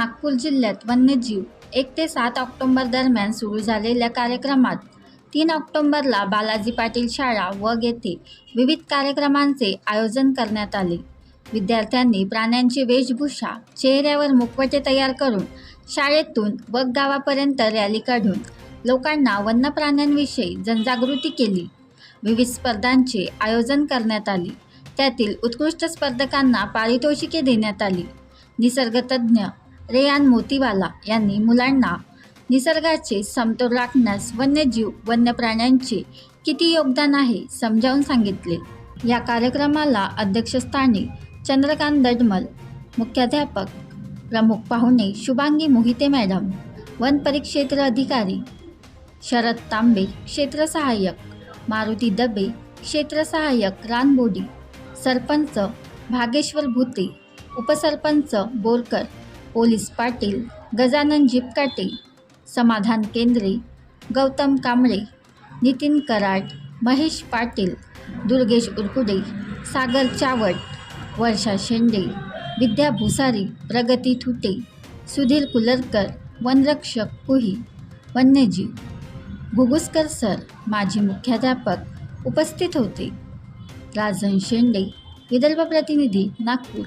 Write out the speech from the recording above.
नागपूर जिल्ह्यात वन्यजीव एक ते सात ऑक्टोंबर दरम्यान सुरू झालेल्या कार्यक्रमात तीन ऑक्टोंबरला बालाजी पाटील शाळा वग येथे विविध कार्यक्रमांचे आयोजन करण्यात आले. विद्यार्थ्यांनी प्राण्यांची वेशभूषा चेहऱ्यावर मुखवटे तयार करून शाळेतून वग गावापर्यंत रॅली काढून लोकांना वन्य प्राण्यांविषयी जनजागृती केली. विविध स्पर्धांचे आयोजन करण्यात आले. त्यातील उत्कृष्ट स्पर्धकांना पारितोषिके देण्यात आली. निसर्गतज्ञ रेयान मोतीवाला यांनी मुलांना निसर्गाचे समतोल राखण्यास वन्यजीव वन्य प्राण्यांचे किती योगदान आहे समजावून सांगितले. या कार्यक्रमाला अध्यक्षस्थानी चंद्रकांत दडमल मुख्याध्यापक प्रमुख पाहुणे शुभांगी मोहिते मॅडम वन परिक्षेत्र अधिकारी शरद तांबे क्षेत्र सहाय्यक मारुती दबे क्षेत्र सहाय्यक रानबोडी सरपंच भागेश्वर भुते उपसरपंच बोरकर पोलीस पाटील गजानन जिपकाटे समाधान केंद्रे गौतम कांबळे नितीन कराड महेश पाटील दुर्गेश उरकुडे सागर चावट वर्षा शेंडे विद्या भुसारी प्रगती थुटे सुधीर कुलरकर वनरक्षक कुही वन्यजीव. घुगुसकर सर माजी मुख्याध्यापक उपस्थित होते. राजन शेंडे विदर्भ प्रतिनिधी नागपूर.